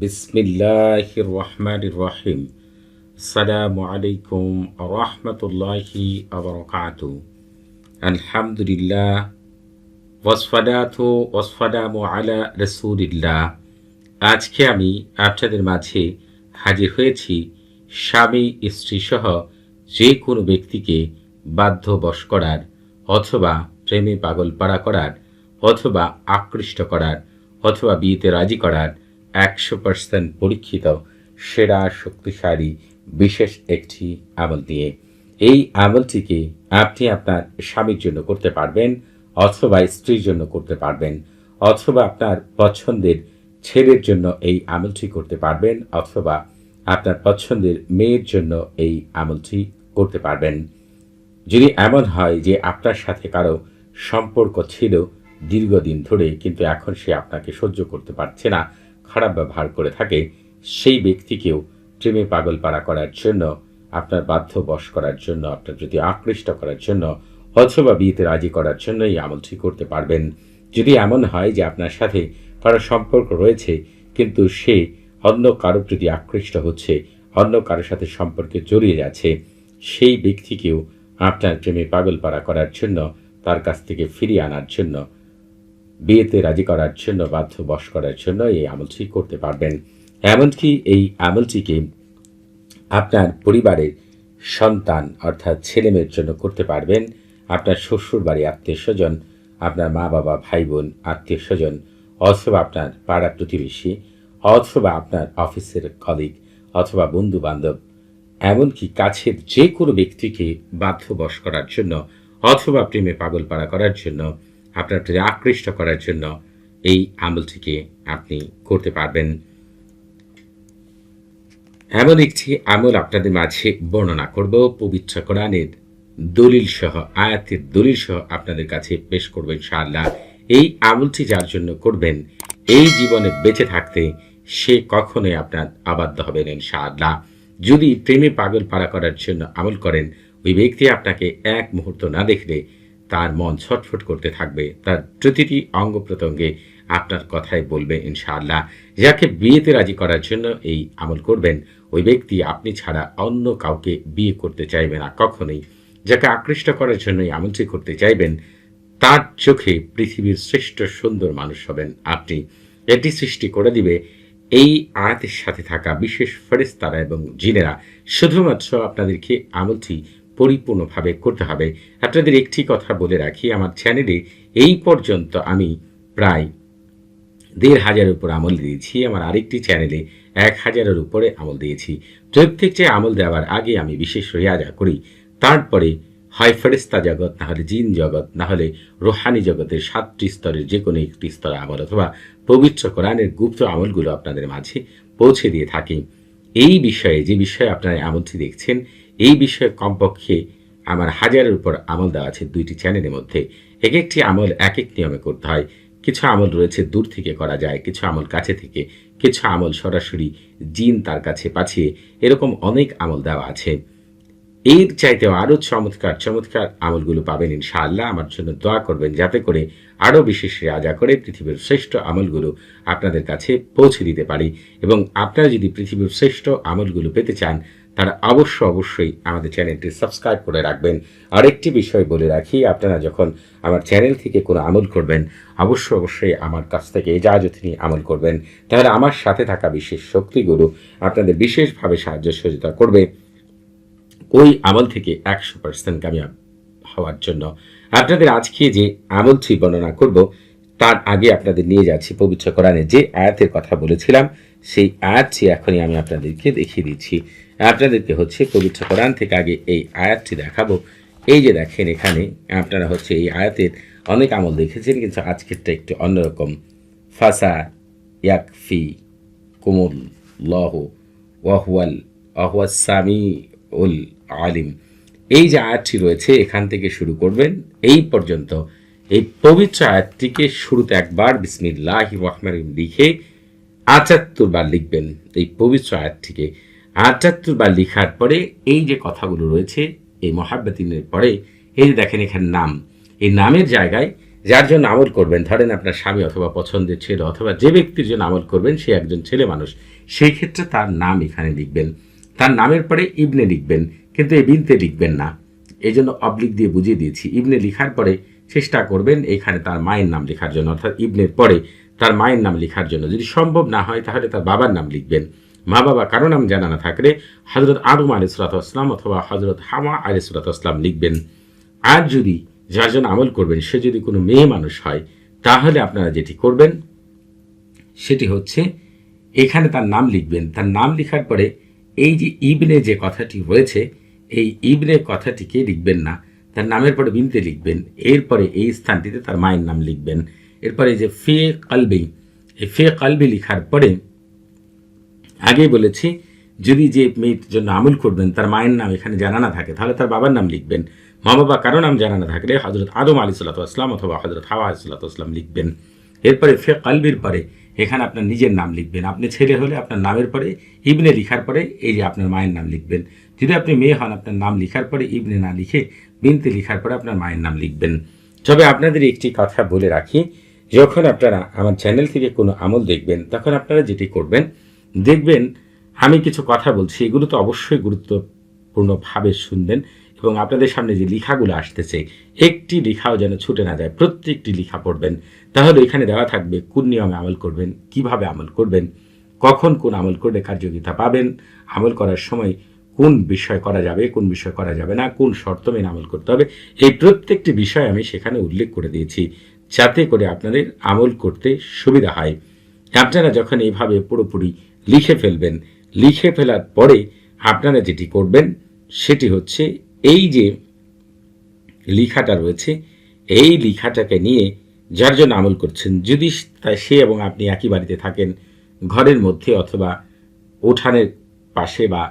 বিসমিল্লাহির রহমানির রহিম আসসালামু আলাইকুম রহমতুল্লাহি আবরকাতু আলহামদুলিল্লাহ ওয়াসফাদাতু ওয়াসফাদামু আলা রসুলিল্লাহ। আজকে আমি আপনাদের মাঝে হাজির হয়েছি স্বামী স্ত্রী সহ যে কোনো ব্যক্তিকে বাধ্যবশ করার অথবা প্রেমে পাগল পাড়া করার অথবা আকৃষ্ট করার অথবা বিয়েতে রাজি করার একশো পার্সেন্ট পরীক্ষিত, সেরা, শক্তিশালী, বিশেষ একটি আমল দিয়ে। এই আমলটিকে আপনি আপনার স্বামীর জন্য করতে পারবেন অথবা স্ত্রীর জন্য করতে পারবেন অথবা আপনার পছন্দের ছেলের জন্য এই আমলটি করতে পারবেন অথবা আপনার পছন্দের মেয়ের জন্য এই আমলটি করতে পারবেন। যদি এমন হয় যে আপনার সাথে কারও সম্পর্ক ছিল দীর্ঘদিন ধরে, কিন্তু এখন সে আপনাকে সহ্য করতে পারছে না খারাপ ব্যবহার করে থাকে, সেই ব্যক্তিকেও প্রেমে পাগল পাড়া করার জন্য, আপনার বাধ্য বশ করার জন্য, আপনার যদি আকৃষ্ট করার জন্য, অথবা বিয়েতে রাজি করার জন্য এই আমলটি করতে পারবেন। যদি এমন হয় যে আপনার সাথে কারও সম্পর্ক রয়েছে, কিন্তু সে অন্য কারোর প্রতি আকৃষ্ট হচ্ছে, অন্য কারোর সাথে সম্পর্কে জড়িয়ে যাচ্ছে, সেই ব্যক্তিকেও আপনার প্রেমে পাগল পাড়া করার জন্য, তার কাছ থেকে ফিরিয়ে আনার জন্য বিয়েতে রাজি করার জন্য বাধ্য বশ করার জন্য এই আমলটি করতে পারবেন। এমনকি এই আমলটিকে আপনার পরিবারের সন্তান অর্থাৎ ছেলেমেয়ের জন্য করতে পারবেন। আপনার শ্বশুর বাড়ি আত্মীয় স্বজন আপনার মা বাবা ভাই বোন আত্মীয় স্বজন অথবা আপনার পাড়া প্রতিবেশী, অথবা আপনার অফিসের কলিগ অথবা বন্ধু বান্ধব এমনকি কাছের যে কোনো ব্যক্তিকে বাধ্যবশ করার জন্য, অথবা প্রেমে পাগল পাড়া করার জন্য আপনার প্রতি আকৃষ্ট করার জন্য এই আমলটিকে আপনি করতে পারবেন। এমন একটি আমল আপনাদের মাঝে বর্ণনা করব। পবিত্র কোরআনের দলিল সহ, আয়াতের দলিল সহ আপনাদের কাছে পেশ করবেন ইনশাআল্লাহ। এই আমলটি যার জন্য করবেন, এই জীবনে বেঁচে থাকতে সে কখনোই আপনার আবাধ্য হবেন ইনশাআল্লাহ। যদি প্রেমে পাগল পাড়া করার জন্য আমল করেন, ওই ব্যক্তি আপনাকে এক মুহূর্ত না দেখলে তার মন ছটফট করতে থাকবে। তার প্রতিটি অঙ্গ প্রত্যঙ্গে আপনার কথাই বলবে ইনশাআল্লাহ। যাকে বিয়েতে রাজি করার জন্য এই আমল করবেন, ওই ব্যক্তি আপনি ছাড়া অন্য কাউকে বিয়ে করতে চাইবে না, কখনোই। যাকে আকৃষ্ট করার জন্য এই আমলটি করতে চাইবেন, তার চোখে পৃথিবীর শ্রেষ্ঠ সুন্দর মানুষ হবেন আপনি। এটি সৃষ্টি করে দিবে এই আয়াতের সাথে থাকা বিশেষ ফেরেস্তারা এবং জিনেরা। শুধুমাত্র আপনাদেরকে আমলটি পরিপূর্ণভাবে করতে হবে। আপনাদের একটি কথা বলে রাখি, আমার চ্যানেলে এই পর্যন্ত আমি প্রায় দেড় হাজারের উপর আমল দিয়েছি, আমার আরেকটি চ্যানেলে এক হাজারের উপরে আমল দিয়েছি। প্রত্যেকটি আমল দেওয়ার আগে আমি বিশেষ রেয়াজা করি, তারপরে হয় ফেরিস্তা জগৎ, না হলে জিন জগৎ, না হলে রোহানি জগতের সাতটি স্তরের যে কোনো একটি স্তরে আমল অথবা পবিত্র কোরআনের গুপ্ত আমলগুলো আপনাদের মাঝে পৌঁছে দিয়ে থাকি। এই বিষয়ে, যে বিষয়ে আপনারা আমলটি দেখছেন এই বিষয়ে কমপক্ষে আমার হাজারের উপর আমল দেওয়া আছে দুইটি চ্যানেলের মধ্যে। এক একটি আমল এক এক নিয়মে করতে হয়। কিছু আমল রয়েছে দূর থেকে করা যায়, কিছু আমল কাছে থেকে, কিছু আমল সরাসরি জিন তার কাছে পাঠিয়ে এরকম অনেক আমল দেওয়া আছে। এর চাইতেও আরও চমৎকার চমৎকার আমলগুলো পাবেন ইনশাআল্লাহ। আমার জন্য দোয়া করবেন যাতে করে আরও বিশেষ রাজা করে পৃথিবীর শ্রেষ্ঠ আমলগুলো আপনাদের কাছে পৌঁছে দিতে পারি। এবং আপনারা যদি পৃথিবীর শ্রেষ্ঠ আমলগুলো পেতে চান, তারা অবশ্য অবশ্যই আমাদের চ্যানেলটি সাবস্ক্রাইব করে রাখবেন। আরেকটি বিষয় বলে রাখি, আপনারা যখন আমার চ্যানেল থেকে কোনো আমল করবেন, অবশ্য অবশ্যই আমার কাছ থেকে এজাজত নিয়ে আমল করবেন। তাহলে আমার সাথে থাকা বিশেষ শক্তিগুলো আপনাদের বিশেষভাবে সাহায্য সহযোগিতা করবে। ওই আমল থেকে একশো পার্সেন্ট কামিয়াব হওয়ার জন্য আপনাদের আজকে যে আমলটি বর্ণনা করব, তার আগে আপনাদের নিয়ে যাচ্ছি পবিত্র কোরআনে যে আয়াতের কথা বলেছিলাম, সেই আয়াতটি এখনই আমি আপনাদেরকে দেখিয়ে দিচ্ছি। আপনাদেরকে হচ্ছে পবিত্র কোরআন থেকে আগে এই আয়াতটি দেখাবো। এই যে দেখেন এখানে, আপনারা হচ্ছে এই আয়াতের অনেক আমল দেখেছেন, কিন্তু আজকেরটা একটু অন্যরকম। ফাসা ইয়াকফি কুমুল লহ ওয়াহুয়াল অহুয়াসামি উল আলিম। এই যে আয়াতটি রয়েছে, এখান থেকে শুরু করবেন। এই পর্যন্ত। এই পবিত্র আয়াতটিকে শুরুতে একবার বিসমিল্লাহ রহমান লিখে আটাত্তর বার লিখবেন। এই পবিত্র আয়াতটিকে আটাত্তর বার লিখার পরে এই যে কথাগুলো রয়েছে, এই মহাব্বাতিনের পরে, এই যে দেখেন এখানে নাম। এই নামের জায়গায় যার জন্য আমল করবেন, ধরেন আপনার স্বামী অথবা পছন্দের ছেলে অথবা যে ব্যক্তির জন্য আমল করবেন, সে একজন ছেলে মানুষ, সেই ক্ষেত্রে তার নাম এখানে লিখবেন। তার নামের পরে ইবনে লিখবেন। কিন্তু এই বিনতে লিখবেন না। এই জন্য অবলিক দিয়ে বুঝিয়ে দিয়েছি। ইবনে লিখার পরে চেষ্টা করবেন এখানে তার মায়ের নাম লেখার জন্য, অর্থাৎ ইবনের পরে তার মায়ের নাম লেখার জন্য। যদি সম্ভব না হয়, তাহলে তার বাবার নাম লিখবেন। মা বাবা কারও নাম জানা না থাকলে হজরত আদম আলি আসলাম অথবা হজরত হামা আলি আসলাম লিখবেন। আর যদি যার জন্য আমল করবেন, সে যদি কোনো মেয়ে মানুষ হয়, তাহলে আপনারা যেটি করবেন, সেটি হচ্ছে এখানে তার নাম লিখবেন। তার নাম লেখার পরে এই যে ইবনে যে কথাটি রয়েছে এই ইবনে কথাটিকে লিখবেন না, তার নামের পরে বিনতে লিখবেন, এরপরে এই স্থানটিতে তার মায়ের নাম লিখবেন। এরপরে যে ফে কালবি, এই ফে কালবি লিখার পরে আগেই বলেছি, যদি যে মেয়ের জন্য আমল করবেন, তার মায়ের নাম এখানে জানা না থাকে, তাহলে তার বাবার নাম লিখবেন। মা বাবা কারও নাম জানা না থাকলে হজরত আদম আলী সাল্লাতাম অথবা হজরত হাওয়া সাল্লাতাম লিখবেন। এরপরে ফে কালবির পরে এখানে আপনার নিজের নাম লিখবেন। আপনি ছেলে হলে আপনার নামের পরে ইবনে লিখার পরে এই যে আপনার মায়ের নাম লিখবেন। যদি আপনি মেয়ে হন, আপনার নাম লিখার পরে ইবনে না লিখে বিনতে লিখার পরে আপনার মায়ের নাম লিখবেন। তবে আপনাদের একটি কথা বলে রাখি, যখন আপনারা আমার চ্যানেল থেকে কোনো আমল দেখবেন, তখন আপনারা যেটি করবেন, দেখবেন আমি কিছু কথা বলছি, এগুলো তো অবশ্যই গুরুত্বপূর্ণভাবে শুনবেন। এবং আপনাদের সামনে যে লেখাগুলো আসতেছে, একটি লেখাও যেন ছুটে না যায়, প্রত্যেকটি লেখা পড়বেন। তাহলে এখানে দেওয়া থাকবে, কোন নিয়মে আমল করবেন, কীভাবে আমল করবেন, কখন কোন আমল করলে কার্যকিতা পাবেন, আমল করার সময় কোন বিষয় করা যাবে, কোন বিষয় করা যাবে না, কোন শর্ত মেনে আমল করতে হবে, এই প্রত্যেকটি বিষয় আমি সেখানে উল্লেখ করে দিয়েছি, যাতে করে আপনাদের আমল করতে সুবিধা হয়। আপনারা যখন এইভাবে পুরোপুরি লিখে ফেলবেন, লিখে ফেলার পরে আপনারা যেটি করবেন, সেটি হচ্ছে এই যে লিখাটা রয়েছে, এই লিখাটাকে নিয়ে যার জন্য আমল করছেন, যদি সে এবং আপনি একই বাড়িতে থাকেন, ঘরের মধ্যে অথবা উঠানের পাশে বা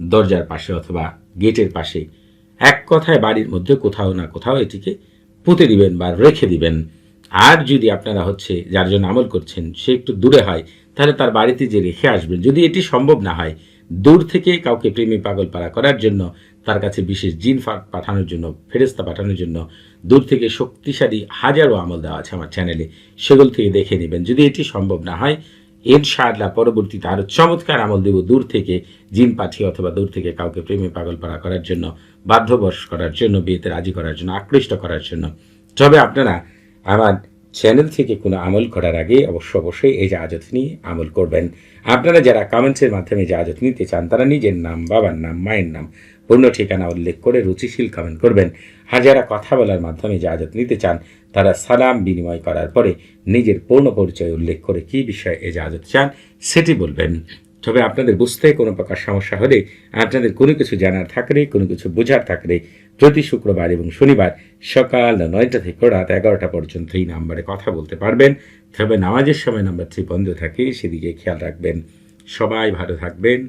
দরজার পাশে অথবা গেটের পাশে, এক কথায় বাড়ির মধ্যে কোথাও না কোথাও এটিকে পুঁতে দিবেন বা রেখে দিবেন। আর যদি আপনারা হচ্ছে যার জন্য আমল করছেন, সে একটু দূরে হয়, তাহলে তার বাড়িতে যে রেখে আসবেন, যদি এটি সম্ভব না হয়, দূর থেকে কাউকে প্রেমী পাগল পাড়া করার জন্য তার কাছে বিশেষ জিন পাঠানোর জন্য ফেরেস্তা পাঠানোর জন্য দূর থেকে শক্তিশালী হাজারো আমল দেওয়া আছে আমার চ্যানেলে সেগুলো থেকে দেখে নেবেন। যদি এটি সম্ভব না হয়, ইনশাআল্লাহ পরবর্তীতে আরও চমৎকার আমল দেব দূর থেকে জিন পাঠিয়ে অথবা দূর থেকে কাউকে প্রেমে পাগল পাড়া করার জন্য বাধ্যবর্ষ করার জন্য, বিয়েতে রাজি করার জন্য, আকৃষ্ট করার জন্য। তবে আপনারা আমার চ্যানেল থেকে কোনো আমল করার আগে অবশ্য অবশ্যই এই জাহাজত নিয়ে আমল করবেন। আপনারা যারা কমেন্টসের মাধ্যমে জাহাজত নিতে চান, তারা নিজের নাম, বাবার নাম, মায়ের নাম পূর্ণ ঠিকানা উল্লেখ করে রুচিশীল কমেন্ট করবেন। যারা কথা বলার মাধ্যমে জাহাজত নিতে চান, তারা সালাম বিনিময় করার পরে নিজের পূর্ণ পরিচয় উল্লেখ করে কী বিষয়ে এই জাহাজত চান, সেটি বলবেন। তবে আপনাদের বুঝতে কোনো প্রকার সমস্যা হলে, আপনাদের কোনো কিছু জানার থাকলে, কোনো কিছু বোঝার থাকলে প্রতি শুক্রবার এবং শনিবার সকাল নয়টা থেকে রাত এগারোটা পর্যন্ত এই নাম্বারে কথা বলতে পারবেন। তবে নামাজের সময় নাম্বার নাম্বারটি বন্ধ থাকে, সেদিকে খেয়াল রাখবেন। সবাই ভালো থাকবেন।